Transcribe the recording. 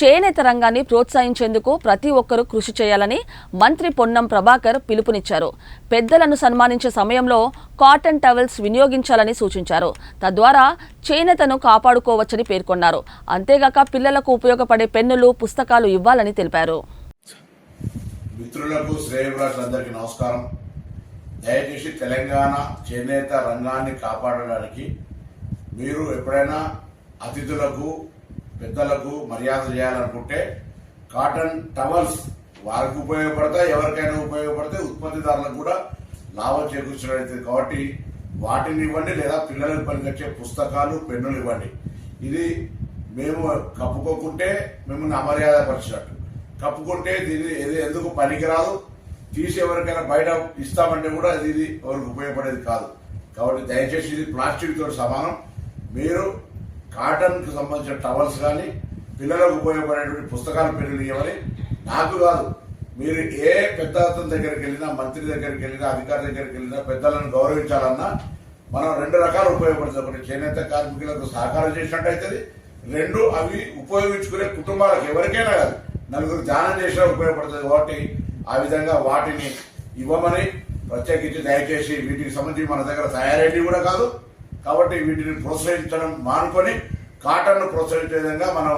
చేనేత రంగాన్ని ప్రోత్సహించేందుకు ప్రతి ఒక్కరూ కృషి చేయాలని మంత్రి పొన్నం ప్రభాకర్ పిలుపునిచ్చారు. పెద్దలను సన్మానించే సమయంలో కాటన్ టవల్స్ వినియోగించాలని సూచించారు. తద్వారా చేనేతను కాపాడుకోవచ్చని పేర్కొన్నారు. అంతేగాక పిల్లలకు ఉపయోగపడే పెన్నులు పుస్తకాలు ఇవ్వాలని తెలిపారు. మిత్రులకు శ్రేయభిలాషులందరికీ నమస్కారం. దయచేసి తెలంగాణ చేనేత రంగాన్ని కాపాడడానికి మీరు ఎప్పుడైనా అతిథులకు పెద్దలకు మర్యాద చేయాలనుకుంటే కాటన్ టవల్స్ వారికి ఉపయోగపడతాయి ఎవరికైనా ఉపయోగపడతాయి ఉత్పత్తిదారులకు కూడా లాభం చేకూర్చడం కాబట్టి వాటిని ఇవ్వండి లేదా పిల్లలకు పనికొచ్చే పుస్తకాలు పెన్నులు ఇవ్వండి. ఇది మేము కప్పుకోకుంటే మిమ్మల్ని అమర్యాద పరిచినట్టు కప్పుకుంటే దీన్ని ఇది ఎందుకు పనికిరాదు? తీసి ఎవరికైనా బయట ఇస్తామంటే కూడా అది ఇది ఎవరికి ఉపయోగపడేది కాదు. కాబట్టి దయచేసి ఇది ప్లాస్టిక్ తోటి సమానం. మీరు కాటన్కు సంబంధించిన టవల్స్ కానీ పిల్లలకు ఉపయోగపడేటువంటి పుస్తకాలు పెన్నులు ఇవ్వాలి. నాకు కాదు మీరు ఏ పెద్ద అతని దగ్గరికి వెళ్ళినా మంత్రి దగ్గరికి వెళ్ళినా అధికారి దగ్గరికి వెళ్ళినా పెద్దలను గౌరవించాలన్నా మనం రెండు రకాలు ఉపయోగపడుతుంది. ఒకటి చేనేత కార్మికులకు సహకారం చేసినట్టయితుంది రెండు అవి ఉపయోగించుకునే కుటుంబాలకు ఎవరికైనా కాదు నలుగురు దానం చేసినా ఉపయోగపడుతుంది కాబట్టి ఆ విధంగా వాటిని ఇవ్వమని ప్రత్యేకించి దయచేసి వీటికి సంబంధించి మన దగ్గర తయారైనవి కూడా కాదు. కాబట్టి వీటిని ప్రోత్సహించడం మానుకొని కాటన్ను ప్రోత్సహించే విధంగా మనం